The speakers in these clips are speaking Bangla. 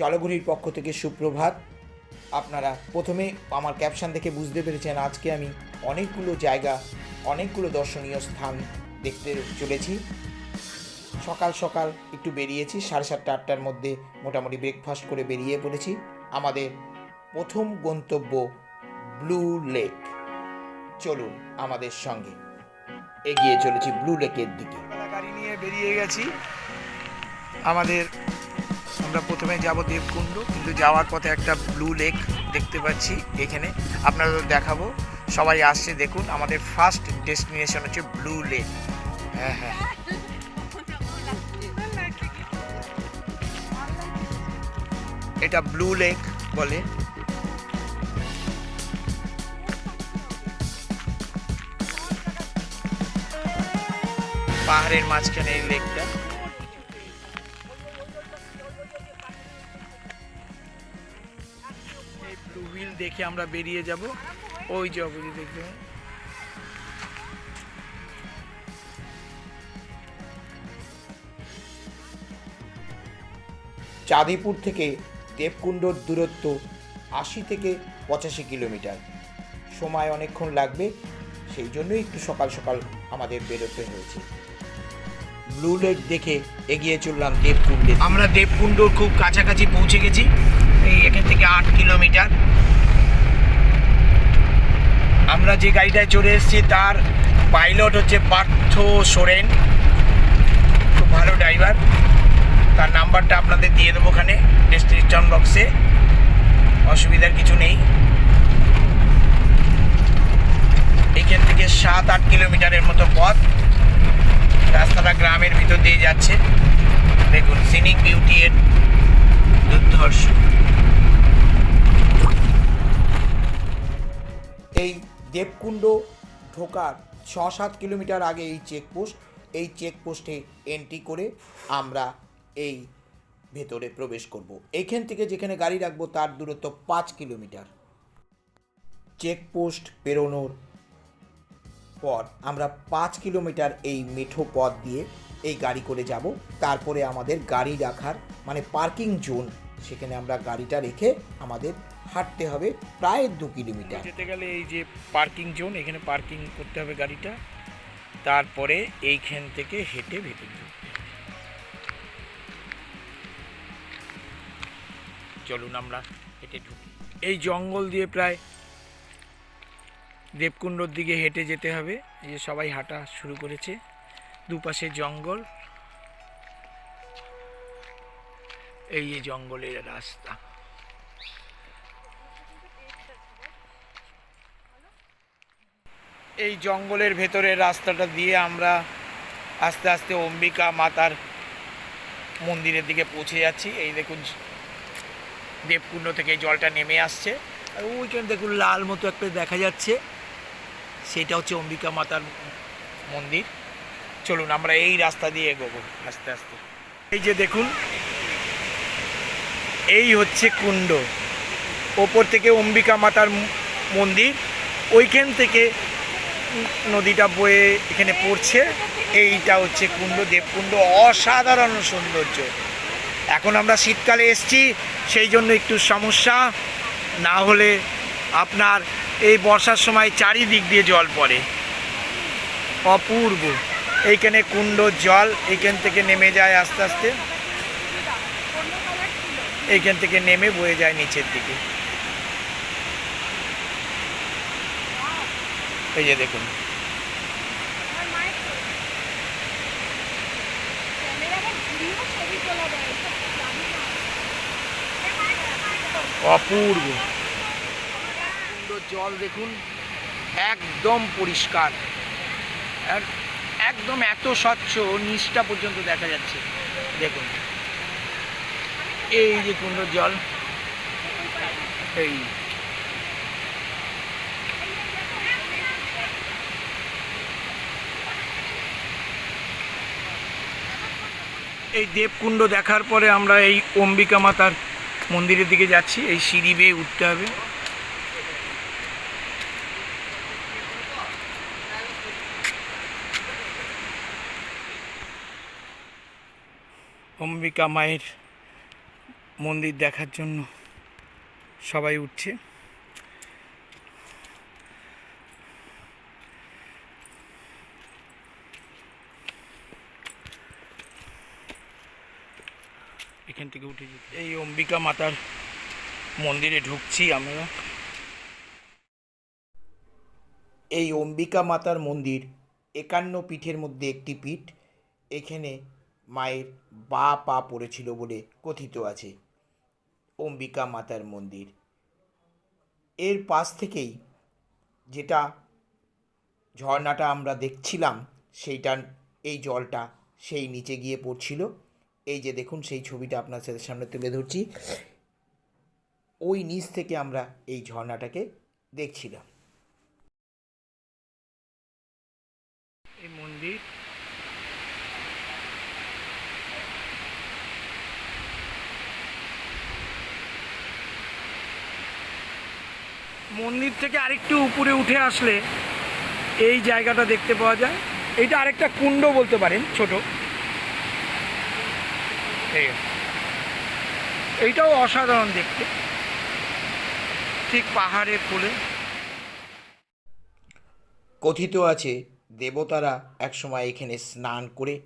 জলঘুরির পক্ষ থেকে সুপ্রভাত। আপনারা প্রথমে আমার ক্যাপশন দেখে বুঝতে পেরেছেন আজকে আমি অনেকগুলো জায়গা, অনেকগুলো দর্শনীয় স্থান দেখতে চলেছি। সকাল সকাল একটু বেরিয়েছি, সাড়ে সাতটা, আটটার মধ্যে মোটামুটি ব্রেকফাস্ট করে বেরিয়ে পড়েছি। আমাদের প্রথম গন্তব্য ব্লু লেক চলুন আমাদের সঙ্গে। এগিয়ে চলেছি ব্লু লেকের দিকে। গাড়ি নিয়ে বেরিয়ে গেছি। আমাদের আমরা প্রথমে যাব দেবকুণ্ড, কিন্তু যাওয়ার পথে একটা ব্লু লেক দেখতে পাচ্ছি এখানে। আপনাদের দেখাবো। সবাই আসছে, দেখুন, আমাদের ফার্স্ট ডেস্টিনেশন হচ্ছে ব্লু লেক হ্যাঁ হ্যাঁ। এটা ব্লু লেক বলে। পাহাড়ের মাঝখানে এই লেকটা দেখে আমরা বেরিয়ে যাব। ওই যে অবধি দেখবে। চাঁদিপুর থেকে দেবকুণ্ডর দূরত্ব আশি থেকে পঁচাশি কিলোমিটার। সময় অনেকক্ষণ লাগবে সেই জন্যই একটু সকাল সকাল আমাদের বেরোতে হয়েছে। ব্লু লেক দেখে এগিয়ে চললাম দেবকুণ্ডে। আমরা দেবকুণ্ডর খুব কাছাকাছি পৌঁছে গেছি এই এখান থেকে আট কিলোমিটার। আমরা যে গাড়িটায় চড়ে এসেছি, তার পাইলট হচ্ছে পার্থ সোরেন। খুব ভালো ড্রাইভার তার নাম্বারটা আপনাদের দিয়ে দেবো ওখানে ডেসক্রিপশন বক্সে অসুবিধার কিছু নেই। এখান থেকে সাত আট কিলোমিটারের মতো পথ। রাস্তাটা গ্রামের ভিতর দিয়ে যাচ্ছে। দেখুন সিনিক বিউটি এর দুর্ধর্ষ। দেবকুণ্ড ঢোকার ছ সাত কিলোমিটার আগে এই চেকপোস্ট এই চেকপোস্টে এন্ট্রি করে আমরা এই ভেতরে প্রবেশ করব। এইখান থেকে যেখানে গাড়ি রাখব তার দূরত্ব পাঁচ কিলোমিটার। চেকপোস্ট পেরোনোর পর আমরা পাঁচ কিলোমিটার এই মেঠো পথ দিয়ে এই গাড়ি করে যাব। তারপরে আমাদের গাড়ি রাখার মানে পার্কিং জোন সেখানে আমরা গাড়িটা রেখে আমাদের হাঁটতে হবে প্রায় দু কিলোমিটার। যেতে গেলে এই যে পার্কিং জোন, এখানে পার্কিং করতে হবে গাড়িটা। তারপরে এইখান থেকে হেঁটে ভেতরে ঢুকতে চলুন আমরা হেঁটে এই জঙ্গল দিয়ে প্রায় দেবকুণ্ডর দিকে হেঁটে যেতে হবে। এই যে সবাই হাঁটা শুরু করেছে। দুপাশে জঙ্গল। এই জঙ্গলের রাস্তা। এই জঙ্গলের ভেতরের রাস্তাটা দিয়ে আমরা আস্তে আস্তে অম্বিকা মাতার মন্দিরের দিকে পৌঁছে যাচ্ছি। এই দেখুন, দেবকুণ্ড থেকে জলটা নেমে আসছে। আর ওইখানে দেখুন, লাল মতো একটা দেখা যাচ্ছে। সেটা হচ্ছে অম্বিকা মাতার মন্দির। চলুন, আমরা এই রাস্তা দিয়ে এগোবো আস্তে আস্তে। এই যে দেখুন, এই হচ্ছে কুণ্ড। ওপর থেকে অম্বিকা মাতার মন্দির। ওইখান থেকে নদীটা বয়ে এখানে পড়ছে। এইটা হচ্ছে কুণ্ড, দেবকুণ্ড। অসাধারণ সৌন্দর্য। এখন আমরা শীতকালে এসছি, সেই জন্য একটু সমস্যা। না হলে আপনার এই বর্ষার সময় চারিদিক দিয়ে জল পড়ে। অপূর্ব। এইখানে কুণ্ড জল, এইখান থেকে নেমে যায় আস্তে আস্তে। এইখান থেকে নেমে বয়ে যায় নিচের দিকে। এই যে দেখুন। অপূর্ব। সুন্দর জল দেখুন একদম পরিষ্কার। এক- একদম এত স্বচ্ছ নিচটা পর্যন্ত দেখা যাচ্ছে। দেখুন। এই যে কুণ্ডর জল। এই। এই দেবকুণ্ড দেখার পরে আমরা এই অম্বিকা মাতার মন্দিরের দিকে যাচ্ছি। এই সিঁড়ি বেয়ে উঠতে হবে। অম্বিকা মায়ের মন্দির দেখার জন্য সবাই উঠছে। এখান থেকে উঠে যেতে। এই অম্বিকা মাতার মন্দিরে ঢুকছি আমরা। এই অম্বিকা মাতার মন্দির একান্ন পীঠের মধ্যে একটি পীঠ। এখানে মায়ের বা পা পড়েছিল বলে কথিত আছে। অম্বিকা মাতার মন্দির। এর পাশ থেকেই যেটা ঝর্ণাটা আমরা দেখছিলাম সেইটা এই জলটা সেই নিচে গিয়ে পড়ছিল। এই যে দেখুন, সেই ছবিটা আপনার সাথে সামনে তুলে ধরছি। ওই নিচ থেকে আমরা এই ঝর্ণাটাকে দেখছিলাম। এই মন্দির। মন্দির থেকে আরেকটু উপরে উঠে আসলে এই জায়গাটা দেখতে পাওয়া যায়। এটা আরেকটা কুণ্ড বলতে পারেন, ছোট। এই। এইটাও অসাধারণ দেখতে। ঠিক পাহাড়ের কোলে কথিত আছে, দেবতারা একসময় এখানে স্নান করে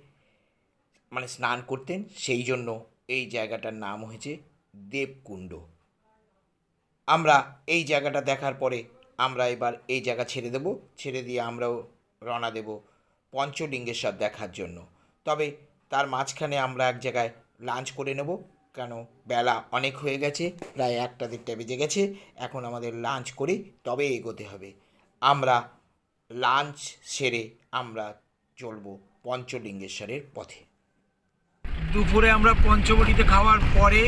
মানে স্নান করতেন, সেই জন্য এই জায়গাটার নাম হয়েছে দেবকুণ্ড। আমরা এই জায়গাটা দেখার পরে আমরা এবার এই জায়গা ছেড়ে দেব। ছেড়ে দিয়ে আমরাও রওনা দেব পঞ্চলিঙ্গেশ্বর দেখার জন্য। তবে তার মাঝখানে আমরা এক জায়গায় লাঞ্চ করে নেব। কেন? বেলা অনেক হয়ে গেছে, প্রায় একটা দেড়টা বেজে গেছে। এখন আমাদের লাঞ্চ করেই তবে এগোতে হবে। আমরা লাঞ্চ সেরে আমরা চলবো পঞ্চলিঙ্গেশ্বরের পথে। দুপুরে আমরা পঞ্চবটিতে খাওয়ার পরে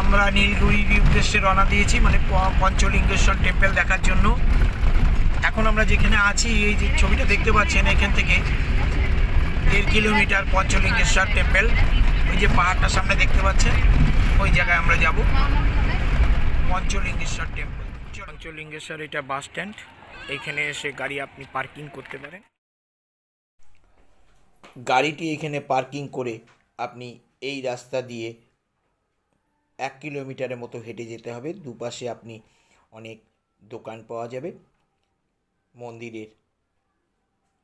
আমরা নীলগিরির উদ্দেশ্যে রওনা দিয়েছি মানে পঞ্চলিঙ্গেশ্বর টেম্পল দেখার জন্য। এখন আমরা যেখানে আছি, এই যে ছবিটা দেখতে পাচ্ছেন, এখান থেকে দেড় কিলোমিটার পঞ্চলিঙ্গেশ্বর টেম্পল ওই যে পাহাড়টা সামনে দেখতে পাচ্ছেন? ওই জায়গায় আমরা যাব। পঞ্চলিঙ্গেশ্বর টেম্পল পঞ্চলিঙ্গেশ্বর এটা বাস স্ট্যান্ড এইখানে এসে গাড়ি আপনি পার্কিং করতে পারেন। গাড়িটি এখানে পার্কিং করে আপনি এই রাস্তা দিয়ে এক কিলোমিটারের মতো হেঁটে যেতে হবে। দুপাশে আপনি অনেক দোকান পাওয়া যাবে। মন্দিরের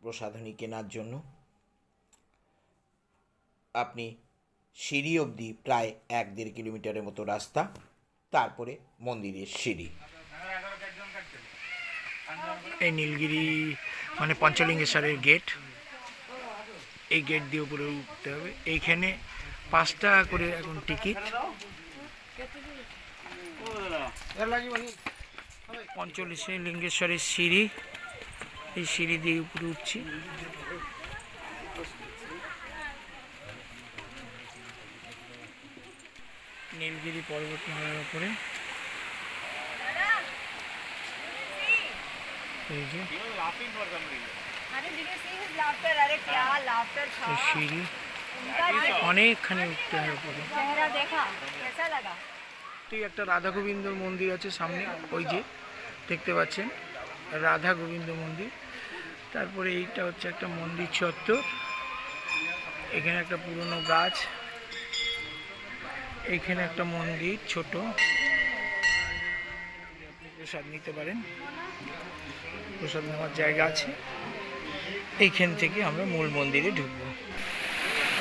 প্রসাধনী কেনার জন্য। আপনি সিঁড়ি অবধি প্রায় এক দেড় কিলোমিটারের মতো রাস্তা, তারপরে মন্দিরের সিঁড়ি। এই নীলগিরি মানে পঞ্চলিঙ্গেশ্বরের গেট এই গেট দিয়ে উপরে উঠতে হবে। এইখানে পাঁচ টাকা করে এখন টিকিট পঞ্চলিশে লিঙ্গেশ্বরের সিঁড়ি, এই সিঁড়ি দিয়ে উপরে উঠছি। নীলগিরি পর্বতমালার ওপরে একটা রাধা গোবিন্দর মন্দির আছে সামনে ওই যে দেখতে পাচ্ছেন রাধা গোবিন্দ মন্দির। তারপরে এইটা হচ্ছে একটা মন্দির চত্বর। এখানে একটা পুরনো গাছ। এইখানে একটা মন্দির ছোট। প্রসাদ নিতে পারেন। প্রসাদ নেওয়ার জায়গা আছে। এইখান থেকে আমরা মূল মন্দিরে ঢুকবো।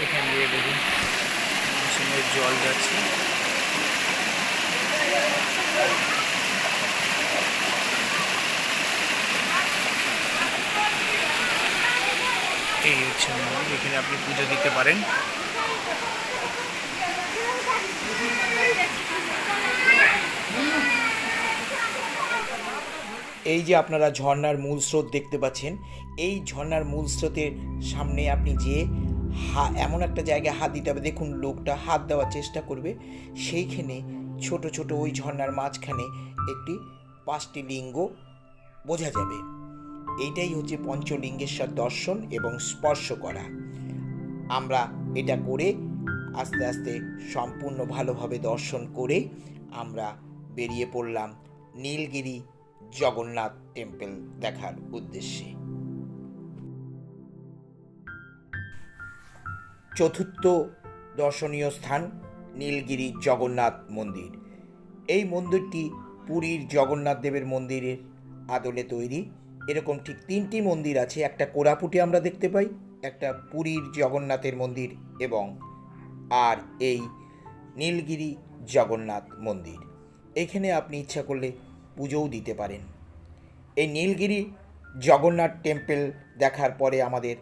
এখান দিয়ে দেখুন মৌসুমের জল যাচ্ছে। এই হচ্ছে মন্দির, এখানে আপনি পুজো দিতে পারেন। এই যে আপনারা ঝর্ণার মূল স্রোত দেখতে পাচ্ছেন, এই ঝর্ণার মূল স্রোতের সামনে আপনি যে হা, এমন একটা জায়গায় হাত দিতে হবে। দেখুন, লোকটা হাত দেওয়ার চেষ্টা করবে। সেইখানে ছোট ছোট ওই ঝর্ণার মাঝখানে একটি পাঁচটি লিঙ্গ বোঝা যাবে। এইটাই হচ্ছে পঞ্চলিঙ্গেশ্বর দর্শন এবং স্পর্শ করা। আমরা এটা করে আস্তে আস্তে সম্পূর্ণ ভালোভাবে দর্শন করে আমরা বেরিয়ে পড়লাম নীলগিরি জগন্নাথ টেম্পল দেখার উদ্দেশ্যে। চতুর্থ দর্শনীয় স্থান নীলগিরি জগন্নাথ মন্দির। এই মন্দিরটি পুরীর জগন্নাথ দেবের মন্দিরের আদলে তৈরি। এরকম ঠিক তিনটি মন্দির আছে, একটা কোরাপুটে আমরা দেখতে পাই, একটা পুরীর জগন্নাথের মন্দির এবং আর এই নীলগিরি জগন্নাথ মন্দির। এখানে আপনি ইচ্ছা করলে পুজোও দিতে পারেন। এই নীলগিরি জগন্নাথ টেম্পল দেখার পরে আমাদের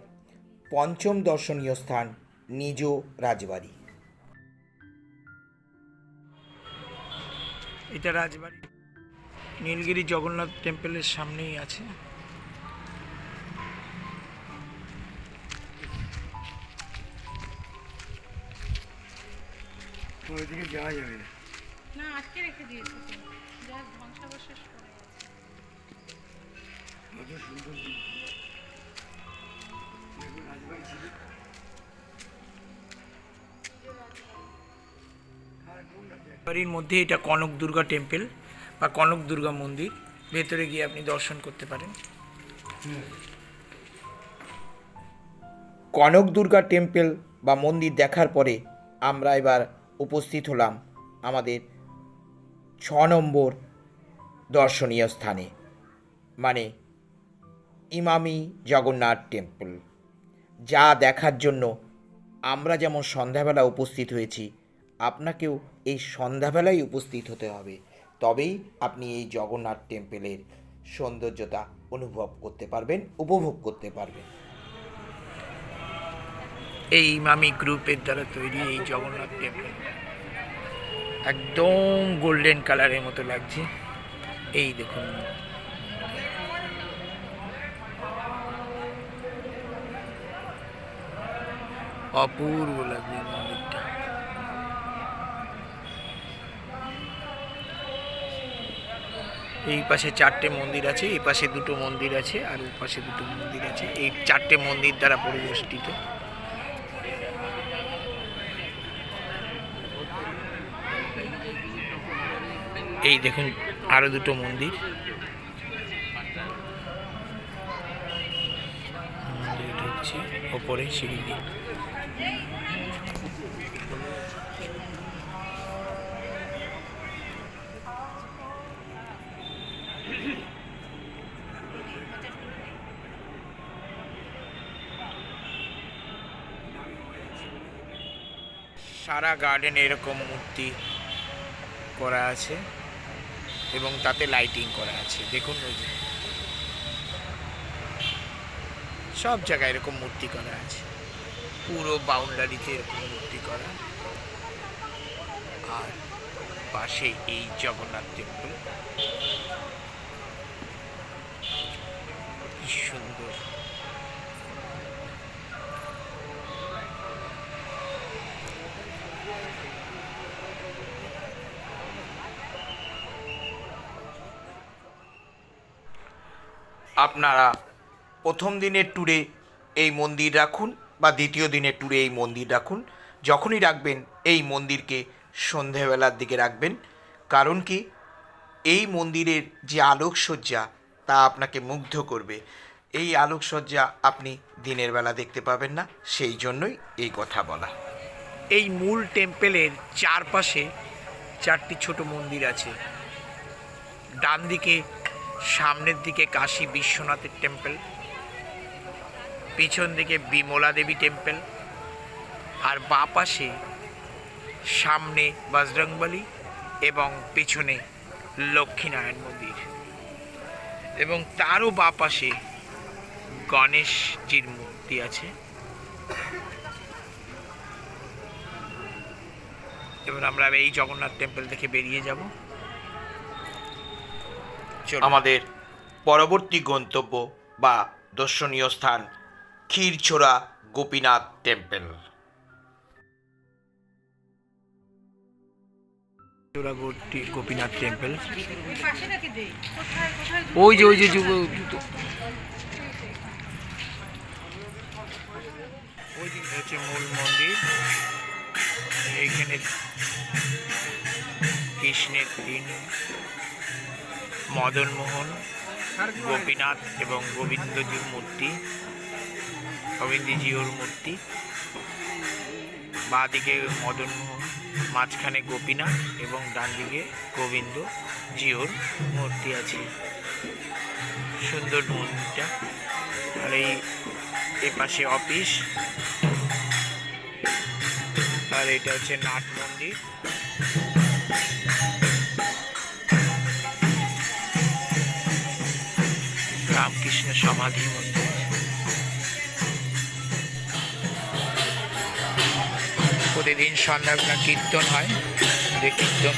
পঞ্চম দর্শনীয় স্থান নিজ রাজবাড়ি। এটা রাজবাড়ি। নীলগিরি জগন্নাথ টেম্পলের সামনেই আছে। ওইদিকে যাওয়া যাবে না। না আটকে রেখে দিয়েছে যা ধ্বংসাবশেষ করে কত সুন্দর রাজবাড়ি ছিল। বাড়ির মধ্যে এটা কনক দুর্গা টেম্পল বা কনক দুর্গা মন্দির। ভেতরে গিয়ে আপনি দর্শন করতে পারেন। কনক দুর্গা টেম্পল বা মন্দির দেখার পরে আমরা এবার উপস্থিত হলাম আমাদের ছ নম্বর দর্শনীয় স্থানে মানে ইমামি জগন্নাথ টেম্পল। যা দেখার জন্য আমরা যেমন সন্ধ্যাবেলা উপস্থিত হয়েছি, আপনাকেও এই সন্ধ্যাবেলায় উপস্থিত হতে হবে। তবেই আপনি এই জগন্নাথ টেম্পলের সৌন্দর্যতা অনুভব করতে পারবেন, উপভোগ করতে পারবেন। এই ইমামি গ্রুপের দ্বারা তৈরি এই জগন্নাথ টেম্পল একদম গোল্ডেন কালারের মতো লাগছে। এই দেখুন। অপূর্ব এই মন্দিরটা। এই পাশে চারটে মন্দির আছে, এই পাশে দুটো মন্দির আছে, আর ওই পাশে দুটো মন্দির আছে। এই চারটে মন্দির দ্বারা পরিবেষ্টিত। এই দেখুন আরও দুটো মন্দির। ওপরে সিঁড়ি সারা গার্ডেন এরকম মূর্তি করা আছে। এবং তাতে লাইটিং করা আছে। দেখুন ওই যে। সব জায়গায় এরকম মূর্তি করা আছে। পুরো বাউন্ডারিতে এরকম মূর্তি করা। আর পাশে এই জগন্নাথ টেম্পল কি সুন্দর। আপনারা প্রথম দিনের ট্যুরে এই মন্দির রাখুন বা দ্বিতীয় দিনের ট্যুরে এই মন্দির রাখুন। যখনই রাখবেন, এই মন্দিরকে সন্ধেবেলার দিকে রাখবেন। কারণ কি? এই মন্দিরের যে আলোকসজ্জা, তা আপনাকে মুগ্ধ করবে। এই আলোকসজ্জা আপনি দিনের বেলা দেখতে পাবেন না। সেই জন্যই এই কথা বলা। এই মূল টেম্পেলের চারপাশে চারটি ছোট মন্দির আছে। ডান দিকে সামনের দিকে কাশী বিশ্বনাথের টেম্পল, পিছন দিকে বিমলা দেবী টেম্পল, আর বাঁ পাশে সামনে বজরংবলী এবং পিছনে লক্ষ্মীনারায়ণ মন্দির। এবং তারও বাঁ পাশে গণেশজির মূর্তি আছে। এবার আমরা এই জগন্নাথ টেম্পল থেকে বেরিয়ে যাব। আমাদের পরবর্তী গন্তব্য বা দর্শনীয় স্থান ক্ষীরছোড়া গোপীনাথ টেম্পল। চোরাগড়টি গোপীনাথ টেম্পল। ওই যে ওই যে যুগ ওই হচ্ছে মূল মন্দির। এইখানে কৃষ্ণের তিন মদন মোহন গোপীনাথ এবং গোবিন্দজির মূর্তি গোবিন্দজিওর মূর্তি। বাঁদিকে মদন মোহন মাঝখানে গোপীনাথ এবং ডান দিকে গোবিন্দ জিওর মূর্তি আছে। সুন্দর মন্দিরটা। আর এই এই পাশে অফিস। আর এটা হচ্ছে নাট মন্দির। রামকৃষ্ণ সমাধি মন্দির। প্রতিদিন সন্ধ্যাবেলা কীর্তন হয় যে কীর্তন।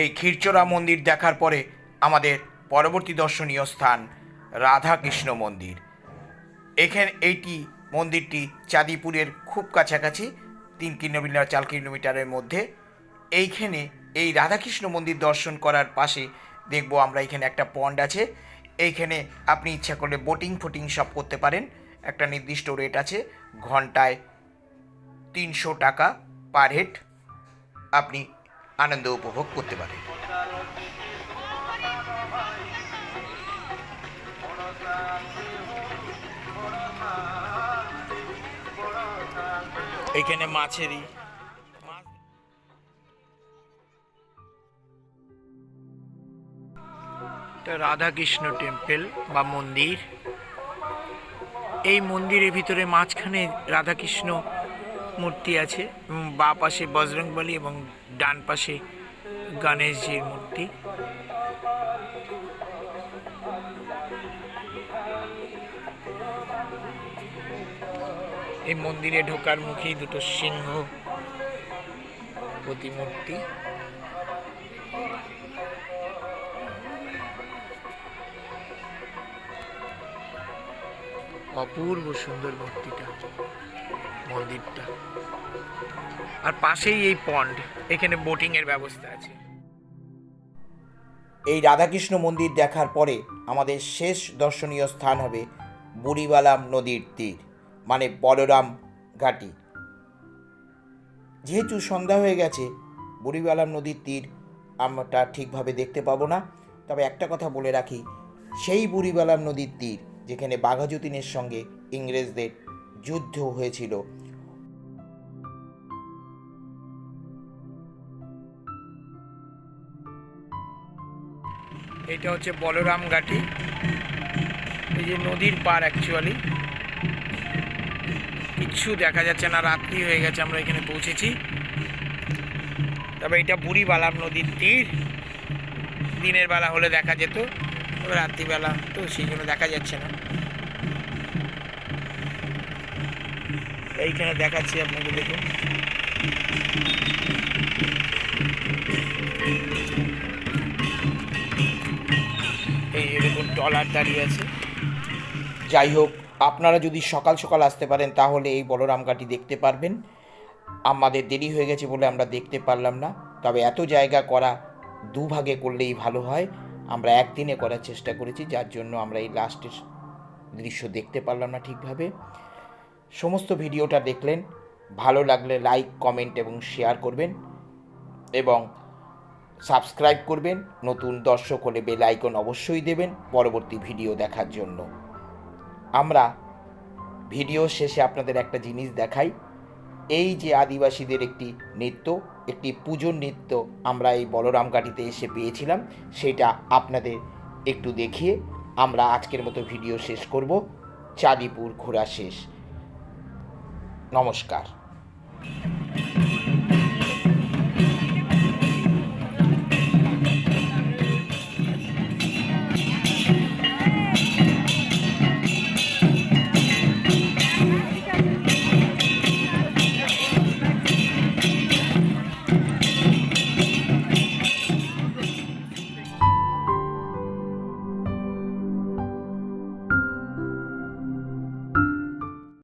এই ক্ষীরচোরা মন্দির দেখার পরে আমাদের পরবর্তী দর্শনীয় স্থান রাধাকৃষ্ণ মন্দির। এখানে এইটি মন্দিরটি চাঁদিপুরের খুব কাছাকাছি, তিন কিলোমিটার, চার কিলোমিটারের মধ্যে। এইখানে এই রাধাকৃষ্ণ মন্দির দর্শন করার পাশে দেখব আমরা এখানে একটা পন্ড আছে। এইখানে আপনি ইচ্ছা করলে বোটিং ফোটিং সব করতে পারেন। একটা নির্দিষ্ট রেট আছে, ঘন্টায় তিনশো টাকা পার হেড আপনি আনন্দ উপভোগ করতে পারেন। এখানে মাছেরই এটা রাধাকৃষ্ণ টেম্পল বা মন্দির। এই মন্দিরের ভিতরে মাঝখানে রাধাকৃষ্ণ মূর্তি আছে এবং বা পাশে বজরংবলী এবং ডান পাশে গণেশজির মূর্তি। এই মন্দিরে ঢোকার মুখেই দুটো সিংহ প্রতিমূর্তি। অপূর্ব সুন্দর মূর্তিটা, মন্দিরটা। আর পাশেই এই পন্ড এখানে বোটিং এর ব্যবস্থা আছে। এই রাধাকৃষ্ণ মন্দির দেখার পরে আমাদের শেষ দর্শনীয় স্থান হবে বুড়িবালাম নদীর তীর মানে বলরাম ঘাটি। যেহেতু সন্ধ্যা হয়ে গেছে, বুড়িবালাম নদীর তীর আমরা ঠিকভাবে দেখতে পাবো না। তবে একটা কথা বলে রাখি, সেই বুড়িবালাম নদীর তীর যেখানে বাঘাযতীনের সঙ্গে ইংরেজদের যুদ্ধ হয়েছিল। এটা হচ্ছে বলরাম ঘাটি। এই যে নদীর পার অ্যাকচুয়ালি কিচ্ছু দেখা যাচ্ছে না, রাত্রি হয়ে গেছে, আমরা এখানে পৌঁছেছি। তবে এটা বুড়ি বালাম নদীর তীর। দিনের বেলা হলে দেখা যেত। রাত্রিবেলা, তো সেই জন্য দেখা যাচ্ছে না। এইখানে দেখাচ্ছি আপনাকে, দেখুন। এই দেখুন, ট্রলার দাঁড়িয়ে আছে। যাই হোক, আপনারা যদি সকাল সকাল আসতে পারেন, তাহলে এই বলরাম ঘাটি দেখতে পারবেন। আমাদের দেরি হয়ে গেছে বলে আমরা দেখতে পারলাম না। তবে এত জায়গা করা দুভাগে করলেই ভালো হয়। আমরা একদিনে করার চেষ্টা করেছি, যার জন্য আমরা এই লাস্টের দৃশ্য দেখতে পারলাম না ঠিকভাবে। সমস্ত ভিডিওটা দেখলেন, ভালো লাগলে লাইক, কমেন্ট এবং শেয়ার করবেন এবং সাবস্ক্রাইব করবেন। নতুন দর্শক হলে বেল আইকন অবশ্যই দেবেন পরবর্তী ভিডিও দেখার জন্য। আমরা ভিডিও শেষে আপনাদের একটা জিনিস দেখাই, এই যে আদিবাসীদের একটি নৃত্য একটি পুজোর নৃত্য আমরা এই বলরাম গাড়িতে এসে পেয়েছিলাম। সেটা আপনাদের একটু দেখিয়ে আমরা আজকের মতো ভিডিও শেষ করব। চাঁদিপুর ঘোরা শেষ। নমস্কার।